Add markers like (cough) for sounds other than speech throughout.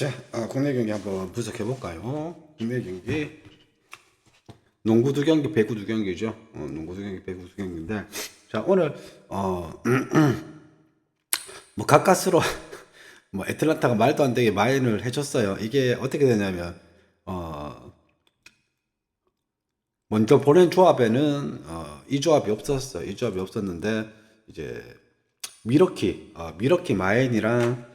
자, 아, 국내 경기 한번 분석해 볼까요? 국내 경기 농구 두 경기, 배구 두 경기죠. 어, 농구 두 경기, 배구 두 경기인데, 자 오늘 어, (clears throat) 뭐 가까스로 (laughs) 뭐 애틀란타가 말도 안 되게 마인을 해줬어요. 이게 어떻게 되냐면 어, 먼저 보낸 조합에는 어, 이 조합이 없었어. 이 조합이 없었는데 이제 미러키, 어, 미러키 마엔이랑 어,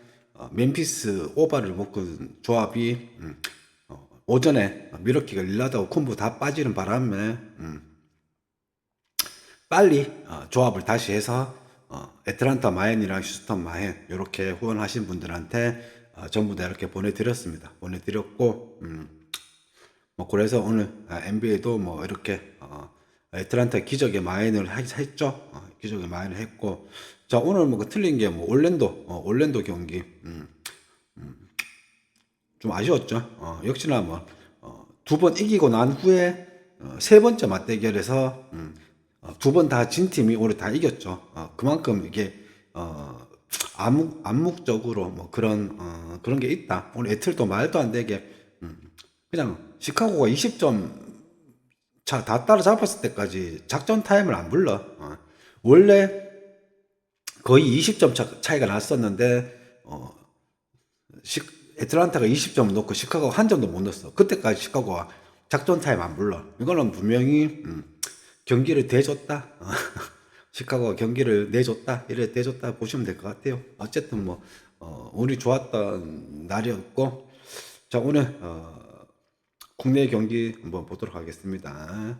멤피스 오바를 묶은 조합이 음, 어, 오전에 미러키가 릴라드하고 콤보 다 빠지는 바람에 음, 빨리 어, 조합을 다시 해서 어, 애틀란타 마엔이랑 휴스턴 마엔 이렇게 후원하신 분들한테 어, 전부 다 이렇게 보내드렸습니다. 보내드렸고 음, 뭐 그래서 오늘 NBA도 뭐 이렇게 어, 애틀란타 기적의 마인을 하- 했죠. 어, 기적의 마인을 했고 자 오늘 뭐 그 틀린 게 뭐 올랜도 어, 올랜도 경기 음, 음, 좀 아쉬웠죠. 어, 역시나 뭐두 번 이기고 난 후에 어, 세 번째 맞대결에서 음, 두번 다 진 팀이 오늘 다 이겼죠. 어, 그만큼 이게 어, 암묵 암묵적으로 뭐 그런 어, 그런 게 있다. 오늘 애틀도 말도 안 되게 음, 그냥 시카고가 20점 차 다 따라잡았을 때까지 작전 타임을 안 불러. 어. 원래 거의 20점 차, 차이가 났었는데 어, 시, 애틀란타가 20점 넣고 시카고가 한 점도 못 넣었어. 그때까지 시카고가 작전 타임 안 불러. 이거는 분명히 음, 경기를 대줬다. 어. (laughs) 시카고가 경기를 내줬다. 이래 대줬다 보시면 될 것 같아요. 어쨌든 뭐 어, 운이 좋았던 날이었고 자 오늘 어, 국내 경기 한번 보도록 하겠습니다.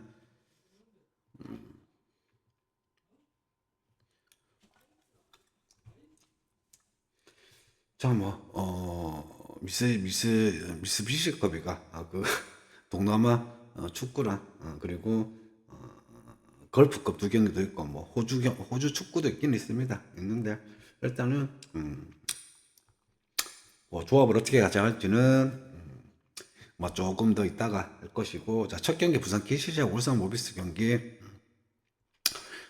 자, 뭐, 어, 미스, 미스, 미스비시컵이가, 아, 그, (laughs) 동남아 어, 축구랑, 어, 그리고, 어, 걸프컵 두 경기도 있고, 뭐, 호주, 경, 호주 축구도 있긴 있습니다. 있는데, 일단은, 음, 뭐, 조합을 어떻게 가져갈지는, 음, 뭐, 조금 더 있다가 할 것이고, 자, 첫 경기 부산 KCC하고 울산 모비스 경기,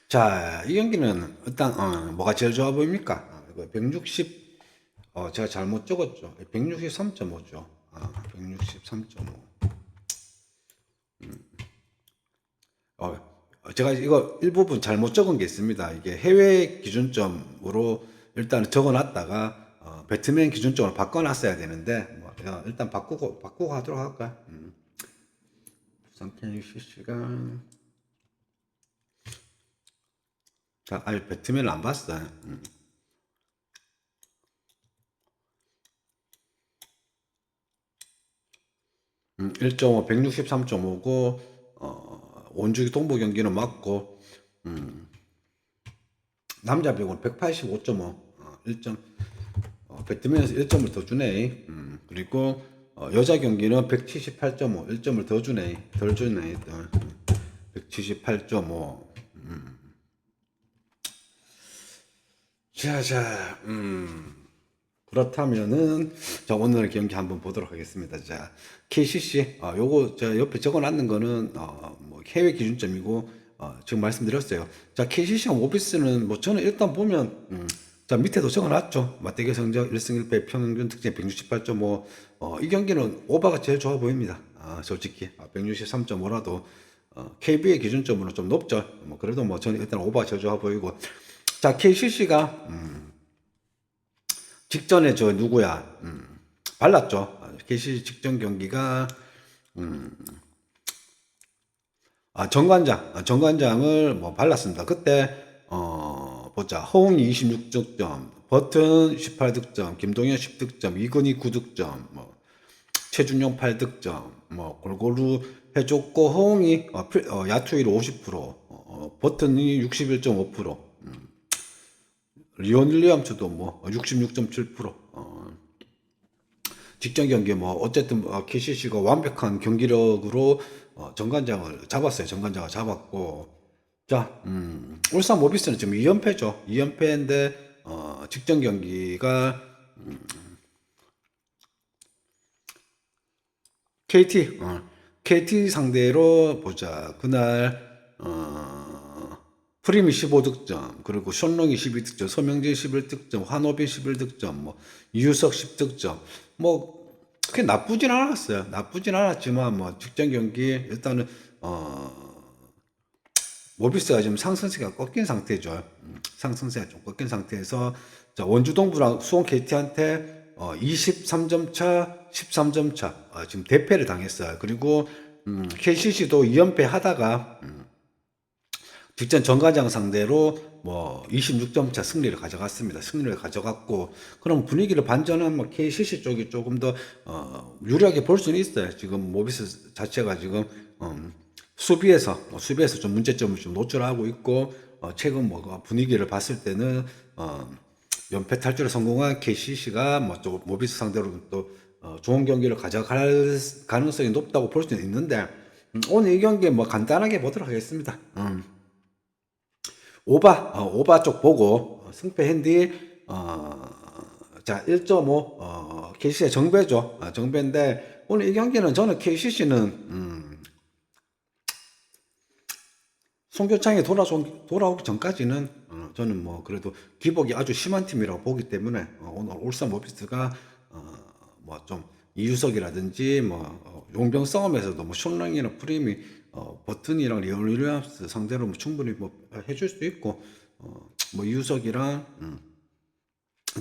자, 이 경기는 일단 어, 뭐가 제일 좋아 보입니까? 어, 이거 160, 어, 제가 잘못 적었죠. 163.5죠. 아, 163.5. 음. 어, 제가 이거 일부분 잘못 적은 게 있습니다. 이게 해외 기준점으로 일단 적어놨다가 어, 배트맨 기준점으로 바꿔놨어야 되는데 뭐, 어, 일단 바꾸고 바꾸고 하도록 할까? 음. 부산 KCC가 자, 아니 배트맨을 안 봤어. 음. 음, 1.5, 163.5고 어, 원주기 동부 경기는 맞고 음, 남자 배구는 185.5, 어, 1점 어, 배트맨에서 1점을 더 주네. 음, 그리고 어, 여자 경기는 178.5, 1점을 더 주네. 덜 주네. 어, 178.5. 자, 자, 음. 그렇다면은, 자, 오늘 경기 한번 보도록 하겠습니다. 자, KCC, 어, 요거, 저 옆에 적어 놨는 거는, 어, 뭐, 해외 기준점이고, 어, 지금 말씀드렸어요. 자, KCC랑 오비스는, 뭐, 저는 일단 보면, 음, 자, 밑에도 적어 놨죠. 맞대결 성적 1승 1패 평균 득점 168.5. 어, 이 경기는 오바가 제일 좋아 보입니다. 아, 솔직히. 아, 163.5라도, 어, KB의 기준점으로 좀 높죠. 뭐, 그래도 뭐, 저는 일단 오바가 제일 좋아 보이고. 자, KCC가, 음, 직전에 저 누구야, 음, 발랐죠. KCC 직전 경기가, 음, 아, 정관장, 아, 정관장을 뭐 발랐습니다. 그때, 어, 보자. 허웅이 26득점, 버튼 18득점, 김동현 10득점, 이근희 9득점, 뭐, 최준용 8득점, 뭐, 골고루 해줬고, 허웅이, 어, 필- 어, 야투율 50%, 어, 버튼이 61.5%, 리온 윌리엄스도 뭐 66.7%. 어, 직전 경기 뭐 어쨌든 뭐 KCC가 완벽한 경기력으로 어, 정관장을 잡았어요. 정관장을 잡았고 자, 음, 울산 모비스는 지금 2연패죠. 2연패인데 어, 직전 경기가 음, KT 어, KT 상대로 보자. 그날 어, 프림이 15득점, 그리고 션롱이 12득점, 서명진 11득점, 환호빈 11득점, 뭐 이유석 10득점, 뭐 그게 나쁘진 않았어요. 나쁘진 않았지만 뭐 직전 경기 일단은 어 모비스가 지금 상승세가 꺾인 상태죠. 음, 상승세가 좀 꺾인 상태에서 자, 원주동부랑 수원 KT한테 어, 23점 차, 13점 차 어, 지금 대패를 당했어요. 그리고 음, KCC도 2연패 하다가 음, 뒷전 정가장 상대로 뭐 26점 차 승리를 가져갔습니다. 승리를 가져갔고 그럼 분위기를 반전한 뭐 KCC 쪽이 조금 더 어, 유리하게 볼 수는 있어요. 지금 모비스 자체가 지금 음, 수비에서 뭐 수비에서 좀 문제점을 좀 노출하고 있고 어, 최근 뭐 분위기를 봤을 때는 어, 연패 탈출에 성공한 KCC가 뭐 모비스 상대로 또 어, 좋은 경기를 가져갈 가능성이 높다고 볼 수는 있는데 음, 오늘 이 경기 뭐 간단하게 보도록 하겠습니다. 음. 오바 어, 오바 쪽 보고 어, 승패 핸디 어, 자 1.5 어, KCC의 정배죠. 어, 정배인데 오늘 이 경기는 저는 KCC는 음, 송교창이 돌아오, 돌아오기 전까지는 어, 저는 뭐 그래도 기복이 아주 심한 팀이라고 보기 때문에 어, 오늘 울산 모비스가 어, 뭐 좀 이유석이라든지 뭐 어, 용병 싸움에서도 뭐 션랑이나 프림이 어, 버튼이랑 리얼 윌리엄스 상대로 뭐 충분히 뭐 해줄 수 있고 어, 뭐 이유석이랑 음,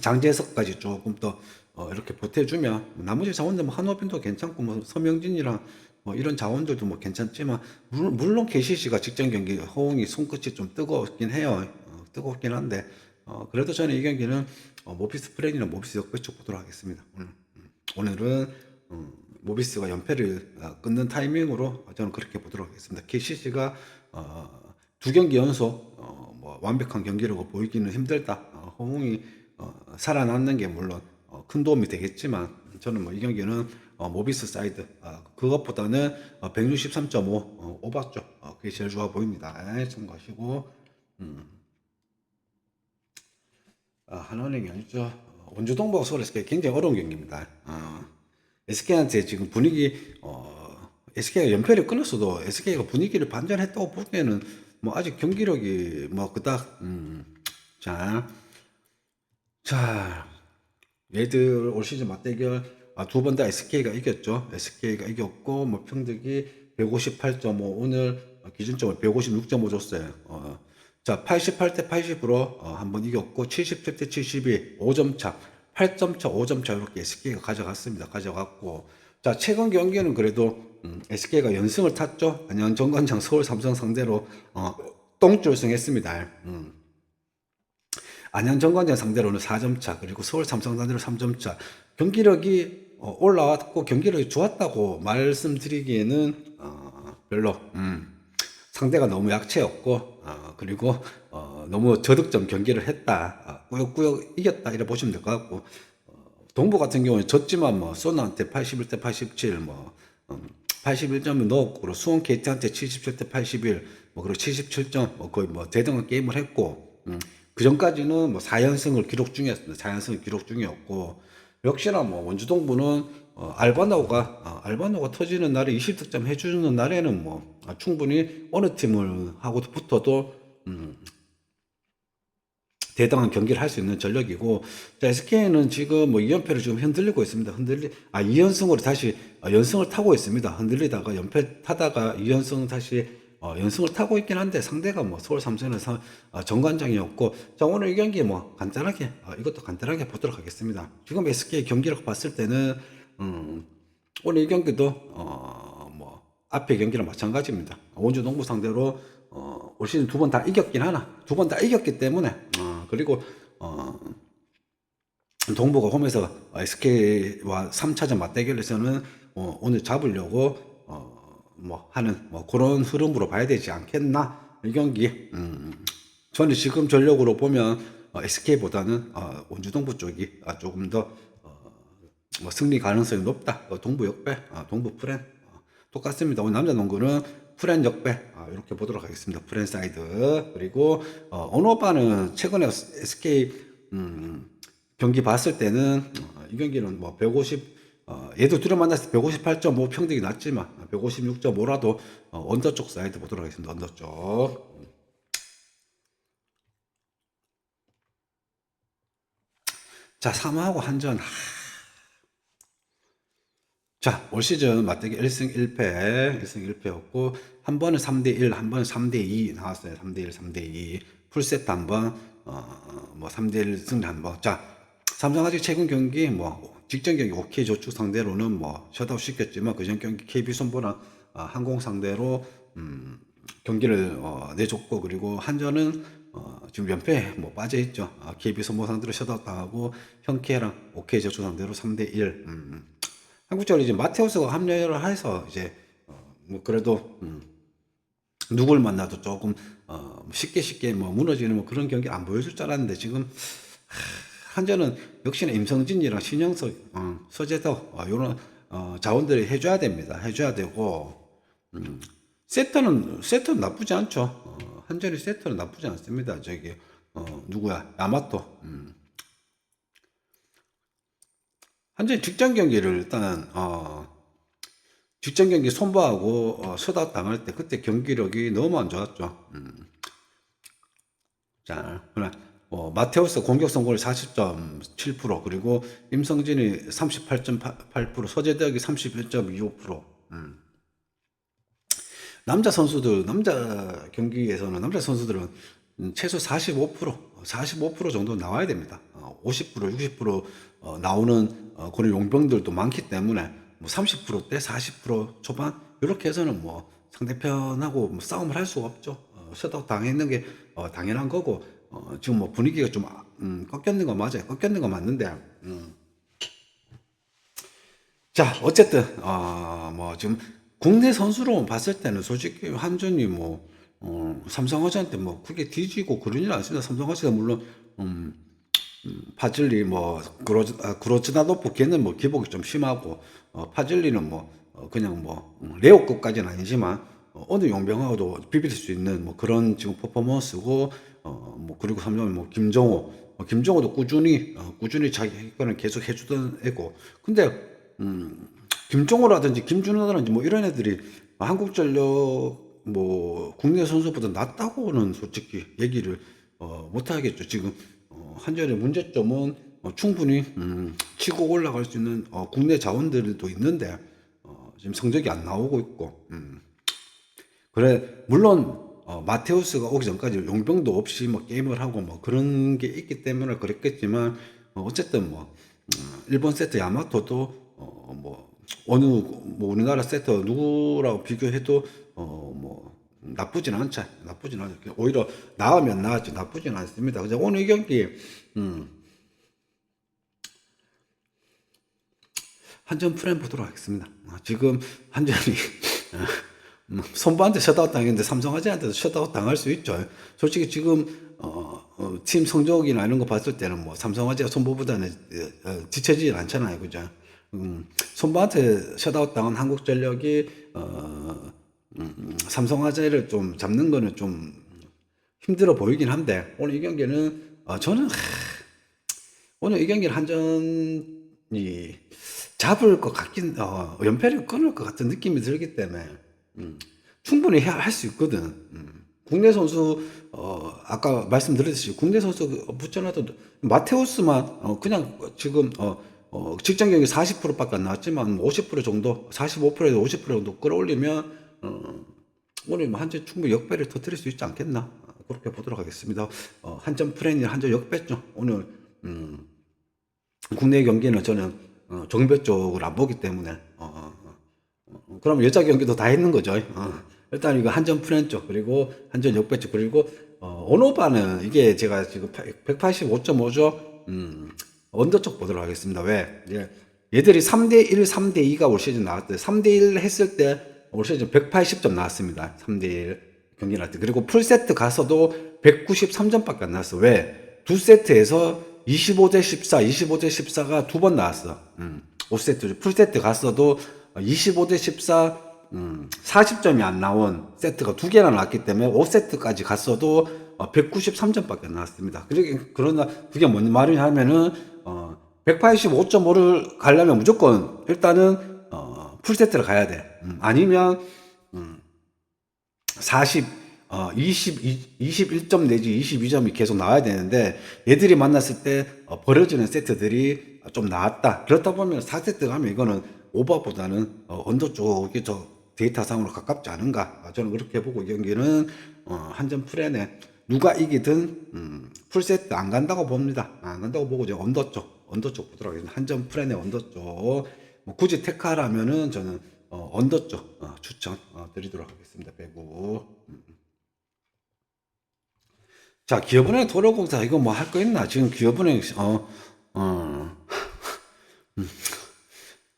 장재석까지 조금 더 어, 이렇게 보태주면 나머지 자원들 뭐 한호빈도 괜찮고 뭐 서명진이랑 뭐 이런 자원들도 뭐 괜찮지만 물론, 물론 KCC가 직전 경기 호응이 손끝이 좀 뜨겁긴 해요. 어, 뜨겁긴 한데 어, 그래도 저는 이 경기는 어, 모비스 프렌이나 모비스 역배 쪽 보도록 하겠습니다. 오늘 음, 오늘은 음, 모비스가 연패를 어, 끊는 타이밍으로 저는 그렇게 보도록 하겠습니다. KCC가 어, 두 경기 연속 어, 뭐 완벽한 경기라고 보이기는 힘들다. 어, 호응이 어, 살아남는 게 물론 어, 큰 도움이 되겠지만 저는 뭐 이 경기는 어, 모비스 사이드 어, 그것보다는 어, 163.5 어, 오바 쪽 어, 그게 제일 좋아 보입니다. 에, 참고하시고 음. 아, 한원행이 아니죠. 어, 원주동부하고 서울 SK 굉장히 어려운 경기입니다. 어, SK한테 지금 분위기 어, SK가 연패를 끊었어도 SK가 분위기를 반전했다고 보기에는 뭐 아직 경기력이 뭐 그닥 음, 자, 자 얘들 올 시즌 맞대결 아, 두 번 다 SK가 이겼죠. SK가 이겼고 뭐 평득이 158.5 오늘 기준점을 156.5 줬어요. 어, 자 88대 80으로 어, 한번 이겼고 77대 72 5점 차 8점 차 5점 차 이렇게 SK가 가져갔습니다. 가져갔고 자 최근 경기는 그래도 음, SK가 연승을 탔죠. 안녕 정관장 서울 삼성 상대로 어, 똥줄승했습니다. 음. 안양 정관장 상대로는 4점 차, 그리고 서울 삼성 상대로 3점 차. 경기력이 어, 올라왔고 경기력이 좋았다고 말씀드리기에는 어, 별로 음, 상대가 너무 약체였고 어, 그리고 어, 너무 저득점 경기를 했다. 어, 꾸역꾸역 이겼다 이래 보시면 될 것 같고 어, 동부 같은 경우는 졌지만 뭐 소나한테 81대 87, 뭐 음, 81점을 넣었고 수원 KT한테 77대 81, 뭐 그리고 77점 뭐 거의 뭐 대등한 게임을 했고 음, 그 전까지는 뭐 4연승을 기록 중이었습니다. 4연승을 기록 중이었고 역시나 뭐 원주동부는 어, 알바노가 어, 알바노가 터지는 날에 20득점 해주는 날에는 뭐 아, 충분히 어느 팀을 하고도 붙어도 음, 대등한 경기를 할 수 있는 전력이고 자, SK는 지금 뭐 2연패를 지금 흔들리고 있습니다. 흔들리 아 2연승으로 다시 어, 연승을 타고 있습니다. 흔들리다가 연패 타다가 2연승 다시 어, 연승을 타고 있긴 한데 상대가 뭐 서울 삼성은 사- 어, 정관장이었고 자 오늘 이 경기 뭐 간단하게 어, 이것도 간단하게 보도록 하겠습니다. 지금 SK 경기력 봤을 때는 음, 오늘 이 경기도 어, 뭐 앞에 경기랑 마찬가지입니다. 원주 농구 상대로 어, 올 시즌 두 번 다 이겼긴 하나 두 번 다 이겼기 때문에 어, 그리고 어, 동부가 홈에서 SK와 3차전 맞대결에서는 어, 오늘 잡으려고 어, 뭐 하는 뭐 그런 흐름으로 봐야 되지 않겠나 이 경기 음, 저는 지금 전력으로 보면 어, SK보다는 어, 원주동부 쪽이 아, 조금 더 어, 뭐 승리 가능성이 높다. 어, 동부 역배, 아, 동부 프렌 어, 똑같습니다. 오늘 남자 농구는 프렌 역배 아, 이렇게 보도록 하겠습니다. 프렌 사이드 그리고 어, 언어바는 최근에 SK 음, 경기 봤을 때는 어, 이 경기는 뭐 150, 어, 얘도 둘이 만났을 때 158.5 평등이 낮지만 156.5라도 어, 언더 쪽 사이드 보도록 하겠습니다. 언더 쪽. 자, 사마하고 한전. 하, 자, 올 시즌 맞대기 1승 1패, 1승 1패였고, 한 번은 3대1, 한 번은 3대2 나왔어요. 3대1, 3대2. 풀세트 한 번, 어, 뭐 3대1 승리 한 번. 자, 삼성 아직 최근 경기, 뭐, 직전 경기 OK 저축 상대로는 뭐, 셧아웃 시켰지만, 그전 경기 KB 손보나 어, 항공 상대로, 음, 경기를 어, 내줬고, 그리고 한전은 어, 지금 연패에 뭐 빠져 있죠. 아, KB 손보 상대로 셧아웃 당하고, 현케랑 OK 저축 상대로 3대1. 음, 한국적으로 이제 마테우스가 합류를 해서 이제 어, 뭐 그래도 음, 누굴 만나도 조금 어, 쉽게 쉽게 뭐 무너지는 뭐 그런 경기 안 보여줄 줄 알았는데 지금 하, 한전은 역시나 임성진이랑 신영석, 어, 서재덕 어, 이런 어, 자원들이 해줘야 됩니다. 해줘야 되고 음, 세터는 세터는 나쁘지 않죠. 어, 한전이 세터는 나쁘지 않습니다. 저기 어, 누구야 야마토. 음. 한전 직전 경기를 일단 어 직전 경기 손보하고 어, 셧아웃 당할 때 그때 경기력이 너무 안 좋았죠. 음. 자, 그러나 어, 마테우스 공격 성공률 40.7% 그리고 임성진이 38.8% 서재덕이 31.25% 음. 남자 선수들 남자 경기에서는 남자 선수들은 음, 최소 45% 45% 정도 나와야 됩니다. 어, 50% 60% 어, 나오는 어, 그런 용병들도 많기 때문에 뭐 30%대 40% 초반 이렇게 해서는 뭐 상대편하고 뭐 싸움을 할 수가 없죠. 어, 셧아웃 당했는 게 어, 당연한 거고 어, 지금 뭐 분위기가 좀 아, 음, 꺾였는 거 맞아요. 꺾였는 거 맞는데 음. 자, 어쨌든, 어, 뭐, 지금 국내 선수로 봤을 때는 솔직히 한전이 뭐, 어, 삼성화재한테 뭐, 크게 뒤지고 그런 일 않습니다. 삼성화재가 물론, 음, 음, 파즐리 뭐, 그로즈, 아, 그로즈나도프 걔는 뭐, 기복이 좀 심하고, 어, 파즐리는 뭐, 어, 그냥 뭐, 음, 레오급까지는 아니지만, 어, 어느 용병하고도 비빌 수 있는 뭐 그런 지금 퍼포먼스고, 어, 뭐, 그리고 삼성은 뭐, 김정호, 어, 김정호도 꾸준히, 어, 꾸준히 자기 거는 계속 해주던 애고, 근데, 음, 김종호라든지 김준호라든지 뭐 이런 애들이 한국전력 뭐 국내 선수보다 낫다고는 솔직히 얘기를 어, 못 하겠죠. 지금 어, 한전의 문제점은 어, 충분히 음, 치고 올라갈 수 있는 어, 국내 자원들도 있는데 어, 지금 성적이 안 나오고 있고 음. 그래 물론 어, 마테우스가 오기 전까지 용병도 없이 뭐 게임을 하고 뭐 그런 게 있기 때문에 그랬겠지만 어, 어쨌든 뭐 음, 일본 세트 야마토도 어, 뭐 어느 뭐 우리나라 세트 누구라고 비교해도 어뭐 나쁘진 않죠. 나쁘진 않죠. 오히려 나으면 나았지 나쁘진 않습니다. 그래서 오늘 이 경기 음 한전 프레임 보도록 하겠습니다. 아, 지금 한전이 (laughs) 음, 손바한테 셧아웃 당했는데 삼성화재한테도 셧아웃 당할 수 있죠. 솔직히 지금 어, 어, 팀 성적이나 이런 거 봤을 때는 뭐 삼성화재가 손보보다는 어, 어, 뒤처지진 않잖아요, 그죠? 음, 손바한테 셧아웃 당한 한국전력이 어, 음, 삼성화재를 좀 잡는 거는 좀 힘들어 보이긴 한데 오늘 이 경기는 어, 저는 하, 오늘 이 경기를 한전이 잡을 것 같긴 어, 연패를 끊을 것 같은 느낌이 들기 때문에 음, 충분히 할 수 있거든. 음. 국내 선수 어, 아까 말씀드렸듯이 국내 선수 붙여놔도 마테우스만 어, 그냥 지금 어, 어, 직전 경기 40%밖에 안 나왔지만 50% 정도, 45%에서 50% 정도 끌어올리면 어, 오늘 뭐 한점 충분히 역배를 터뜨릴 수 있지 않겠나 어, 그렇게 보도록 하겠습니다. 어, 한점 프레니 한점 역배죠. 오늘 음, 국내 경기는 저는 어, 종배 쪽을 안 보기 때문에 어, 어, 어, 그럼 여자 경기도 다 했는 거죠. 어, 일단 이거 한전 프렌 쪽 그리고 한전 역배 쪽 그리고 어, 오노바는 이게 제가 지금 185.5죠. 음, 언더 쪽 보도록 하겠습니다. 왜? 예, 얘들이 3대 1, 3대 2가 올 시즌 나왔대. 3대 1 했을 때 올 시즌 180점 나왔습니다. 3대 1 경기 나왔대. 그리고 풀세트 가서도 193점밖에 안 나왔어. 왜? 두 세트에서 25대 14, 25대 14가 두 번 나왔어. 음, 5세트, 풀세트 갔어도 25대 14, 음, 40점이 안 나온 세트가 두 개나 나왔기 때문에 5세트까지 갔어도 193점밖에 안 나왔습니다. 그러게, 그러나 그게 뭔 말이냐 하면은, 어, 185.5를 가려면 무조건 일단은, 어, 풀세트를 가야 돼. 음, 아니면, 음, 40, 어, 20, 21점 내지 22점이 계속 나와야 되는데 얘들이 만났을 때 어, 벌어지는 세트들이 좀 나왔다. 그렇다 보면 4세트 가면 이거는 오버보다는 어, 언더 쪽이 저 데이터상으로 가깝지 않은가 아, 저는 그렇게 보고 이 경기는 어, 한점 프레네 누가 이기든 음, 풀세트 안 간다고 봅니다 안 간다고 보고 이제 언더 쪽 언더 쪽 보도록 하겠습니다 한점 프레네 언더 쪽 뭐 굳이 테크하라면은 저는 어, 언더 쪽 어, 추천 어, 드리도록 하겠습니다 배구 음. 자, 기업은행 도로공사 이거 뭐 할 거 있나? 지금 기업은행 어 어. (laughs) 음.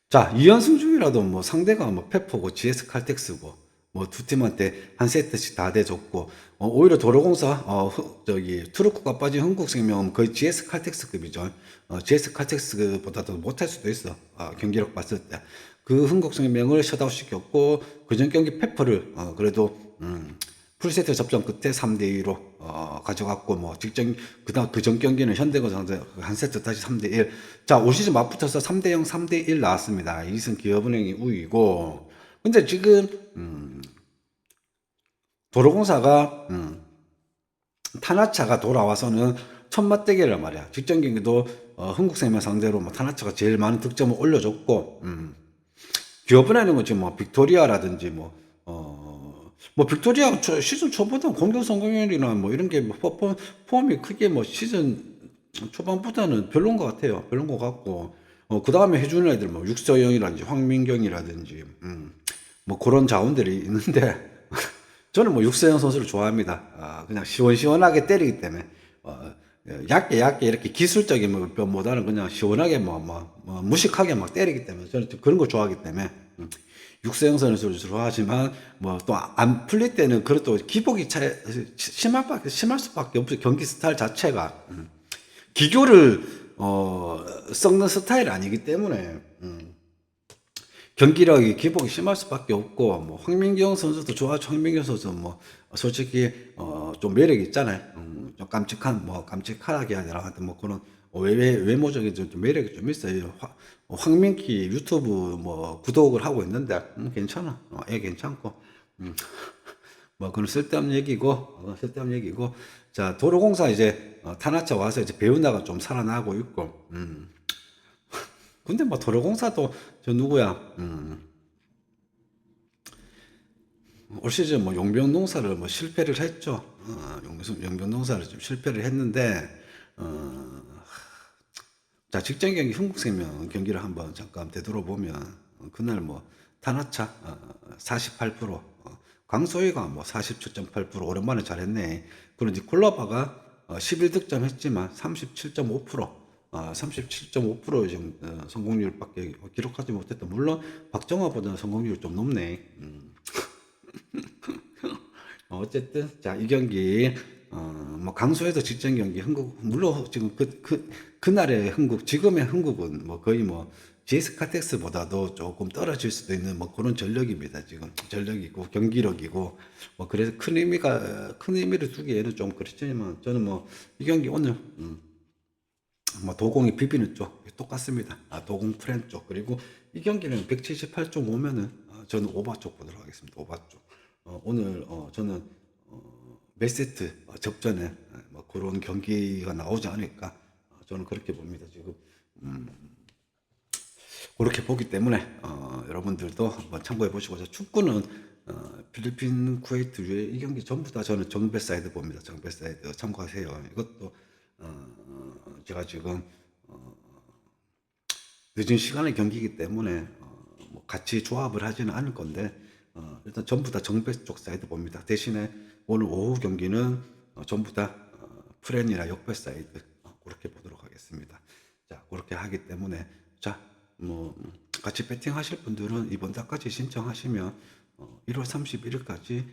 자, 2연승 중이라도 뭐 상대가 뭐 페퍼고 GS 칼텍스고 뭐 두 팀한테 한 세트씩 다 대줬고 어, 오히려 도로공사 어 흐- 저기 트루크가 빠진 흥국생명은 거의 GS 칼텍스급이죠. 어, GS 칼텍스보다도 못할 수도 있어. 어, 경기력 봤을 때. 그 흥국생명을 셧아웃 시켰고 그전 경기 페퍼를 어, 그래도 음, 풀세트 접전 끝에 3대 2로 어, 가져갔고 뭐 직전 그다음 그전 경기는 현대건 상대 한 세트 다시 3대 1. 자, 올 시즌 맞붙어서 3대 0, 3대 1 나왔습니다. 이승 기업은행이 우위고. 근데 지금 음, 도로공사가 음, 타나차가 돌아와서는 첫 맞대결이란 말이야. 직전 경기도 어, 흥국생명 상대로 뭐 타나차가 제일 많은 득점을 올려줬고 음, 기업은행은 뭐 지금 뭐 빅토리아라든지 뭐, 어, 뭐 빅토리아 초- 시즌 초보다 공격 성공률이나 뭐 이런 게 뭐 폼이 크게 뭐 시즌 초반보다는 별론 것 같아요. 별론 것 같고, 어, 그 다음에 해주는 애들 뭐 육서영이라든지 황민경이라든지, 음, 뭐 그런 자원들이 있는데, 저는 뭐 육서영 선수를 좋아합니다. 아, 그냥 시원시원하게 때리기 때문에, 어, 얇게 얇게 이렇게 기술적인 것보다는 그냥 시원하게 뭐, 뭐, 뭐 무식하게 막 때리기 때문에 저는 좀 그런 거 좋아하기 때문에 음, 육세영 선수를 좋아하지만 뭐 또 안 풀릴 때는 그래도 기복이 차 심할 심할 수밖에 없어요 경기 스타일 자체가 음. 기교를 어 썩는 스타일 아니기 때문에 음. 경기력이 기복이 심할 수밖에 없고 뭐 황민경 선수도 좋아하죠. 황민경 선수 뭐 솔직히 어 좀 매력 있잖아요. 음, 좀 깜찍한 뭐 깜찍하게 아니라 하여튼 뭐 그런 외 외모적인 좀, 좀 매력이 좀 있어요. 화, 황민기 유튜브 뭐 구독을 하고 있는데 음, 괜찮아. 어, 애 괜찮고. 음. (laughs) 뭐 그건 쓸데없는 얘기고 어, 쓸데없는 얘기고 자 도로공사 이제 어, 타나차 와서 이제 배우다가 좀 살아나고 있고 음. 근데 뭐 도로공사도 저 누구야? 음. 올 시즌 뭐 용병 농사를 뭐 실패를 했죠. 어, 용병, 농사를 좀 실패를 했는데 어, 자 직전 경기 흥국생명 경기를 한번 잠깐 되돌아보면 어, 그날 뭐 타나차 어, 48% 어, 강소희가 뭐 47.8% 오랜만에 잘했네. 그리고 니콜라바가 어, 11득점 했지만 37.5% 아, 37.5% 지금 어, 성공률밖에 기록하지 못했다. 물론 박정화보다는 성공률이 좀 높네. 음. (laughs) 어, 어쨌든 자이 경기 어, 뭐 강소에서 직전 경기 흥국 물론 지금 그 그 그날의 흥국 지금의 흥국은 뭐 거의 뭐 GS 카텍스보다도 조금 떨어질 수도 있는 뭐 그런 전력입니다. 지금 전력이고 경기력이고 뭐 그래서 큰 의미가 큰 의미를 두기에는 좀 그렇지만 저는 뭐 이 경기 오늘 음, 뭐 도공이 비비는 쪽 똑같습니다. 아, 도공 프렌 쪽 그리고 이 경기는 178.5면은 어, 저는 오바 쪽 보도록 하겠습니다. 오바 쪽. 어, 오늘 어, 저는 어, 몇 세트 어, 접전에 어, 뭐 그런 경기가 나오지 않을까 어, 저는 그렇게 봅니다. 지금 음, 그렇게 보기 때문에 어, 여러분들도 한번 참고해 보시고 저 축구는 어, 필리핀, 쿠웨이트, 유에 이 경기 전부 다 저는 정배 사이드 봅니다. 정배 사이드 참고하세요. 이것도 어, 제가 지금 어, 늦은 시간의 경기이기 때문에 어, 뭐 같이 조합을 하지는 않을 건데 어, 일단 전부 다 정배 쪽 사이드 봅니다. 대신에 오늘 오후 경기는 어, 전부 다 어, 프렌이나 역배 사이드 어, 그렇게 보도록 하겠습니다. 자 그렇게 하기 때문에 자뭐 같이 배팅 하실 분들은 이번 달까지 신청하시면 어, 1월 31일까지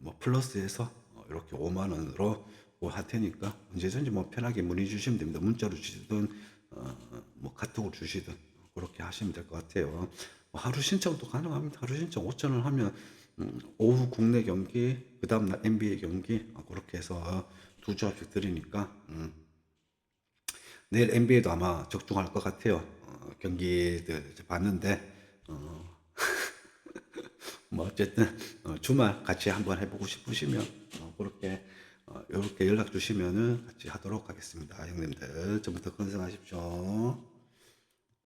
뭐 플러스해서 어, 이렇게 5만 원으로 뭐 할 테니까 언제든지 뭐 편하게 문의 주시면 됩니다. 문자로 주시든 어, 뭐 카톡을 주시든 그렇게 하시면 될 것 같아요. 뭐 하루 신청도 가능합니다. 하루 신청 5천 원 하면 음, 오후 국내 경기 그 다음 날 NBA 경기 어, 그렇게 해서 두 조합씩 드리니까 음, 내일 NBA도 아마 적중할 것 같아요. 어, 경기들 봤는데 어, (laughs) 뭐 어쨌든 어, 주말 같이 한번 해보고 싶으시면 어, 그렇게 어, 이렇게 연락 주시면은 같이 하도록 하겠습니다. 형님들 전부터 건승하십시오.